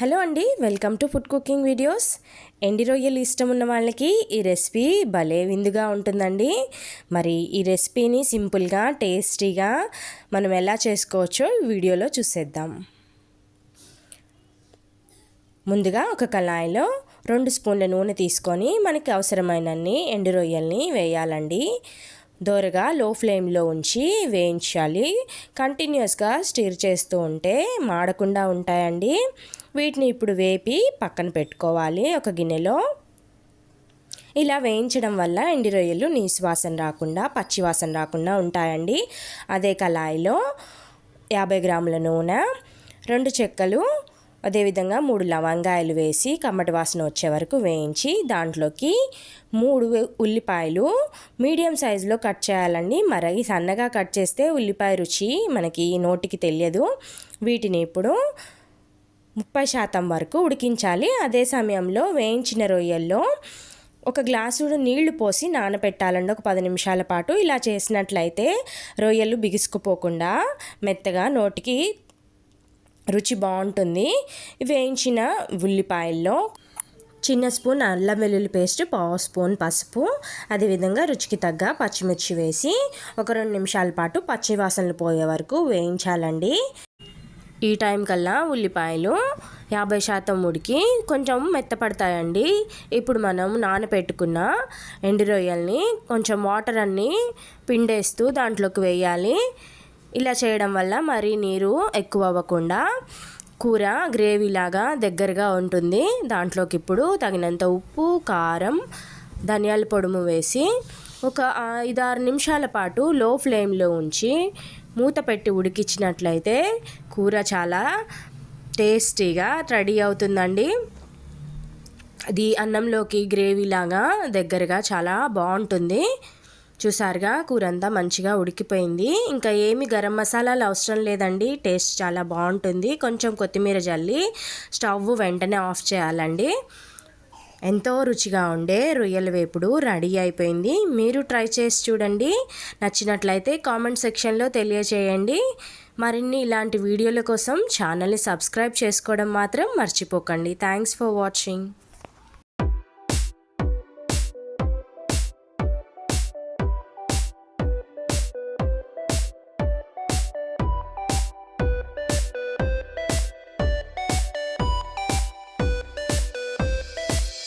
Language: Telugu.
హలో అండి welcome to food cooking videos. ఎండి రొయ్యలు ఇష్టం ఉన్న వాళ్ళకి ఈ రెసిపీ భలే విందుగా ఉంటుందండి. మరి ఈ రెసిపీని సింపుల్గా టేస్టీగా మనం ఎలా చేసుకోవచ్చో వీడియోలో చూసేద్దాం. ముందుగా ఒక కళాయిలో రెండు స్పూన్ల నూనె తీసుకొని మనకి అవసరమైనన్ని ఎండు రొయ్యల్ని వేయాలండి. దోరగా లో ఫ్లేమ్లో ఉంచి వేయించాలి. కంటిన్యూస్గా స్టీర్ చేస్తూ ఉంటే మాడకుండా ఉంటాయండి. వీటిని ఇప్పుడు వేపి పక్కన పెట్టుకోవాలి ఒక గిన్నెలో. ఇలా వేయించడం వల్ల ఎండి రొయ్యలు నీసు వాసన రాకుండా పచ్చివాసన రాకుండా ఉంటాయండి. అదే కళాయిలో యాభై గ్రాముల నూనె రెండు చెక్కలు అదేవిధంగా మూడు లవంగాయలు వేసి కమ్మటి వాసన వచ్చే వరకు వేయించి దాంట్లోకి మూడు ఉల్లిపాయలు మీడియం సైజులో కట్ చేయాలండి. మరి సన్నగా కట్ చేస్తే ఉల్లిపాయ రుచి మనకి నోటికి తెలియదు. వీటిని ఇప్పుడు ముప్పై శాతం వరకు ఉడికించాలి. అదే సమయంలో వేయించిన రొయ్యల్లో ఒక గ్లాసుడు నీళ్ళు పోసి నానబెట్టాలండి ఒక పది నిమిషాల పాటు ఇలా చేసినట్లయితే రొయ్యలు బిగుసుకుపోకుండా మెత్తగా నోటికి రుచి బాగుంటుంది. వేయించిన ఉల్లిపాయల్లో చిన్న స్పూన్ అల్లం వెల్లుల్లి పేస్ట్ పావు స్పూన్ పసుపు అదేవిధంగా రుచికి తగ్గ పచ్చిమిర్చి వేసి ఒక రెండు నిమిషాల పాటు పచ్చి వాసనలు పోయే వరకు వేయించాలండి. ఈ టైం కల్లా ఉల్లిపాయలు యాభై శాతం ఉడికి కొంచెం మెత్తపడతాయండి. ఇప్పుడు మనం నానబెట్టుకున్న ఎండు రొయ్యల్ని కొంచెం వాటర్ అన్నీ పిండేస్తూ దాంట్లోకి వేయాలి. ఇలా చేయడం వల్ల మరీ నీరు ఎక్కువ అవ్వకుండా కూర గ్రేవీలాగా దగ్గరగా ఉంటుంది. దాంట్లోకి ఇప్పుడు తగినంత ఉప్పు కారం ధనియాల పొడుము వేసి ఒక ఐదారు నిమిషాల పాటు లో ఫ్లేమ్లో ఉంచి మూత పెట్టి ఉడికించినట్లయితే కూర చాలా టేస్టీగా రెడీ అవుతుందండి. అది అన్నంలోకి గ్రేవీలాగా దగ్గరగా చాలా బాగుంటుంది. చూసారుగా కూర అంతా మంచిగా ఉడికిపోయింది. ఇంకా ఏమి గరం మసాలాలు అవసరం లేదండి. టేస్ట్ చాలా బాగుంటుంది. కొంచెం కొత్తిమీర జల్లి స్టవ్ వెంటనే ఆఫ్ చేయాలండి. ఎంతో రుచిగా ఉండే రొయ్యల వేపుడు రెడీ అయిపోయింది. మీరు ట్రై చేసి చూడండి. నచ్చినట్లయితే కామెంట్ సెక్షన్లో తెలియచేయండి. మరిన్ని ఇలాంటి వీడియోల కోసం ఛానల్ని సబ్స్క్రైబ్ చేసుకోవడం మాత్రం మర్చిపోకండి. Thanks for watching.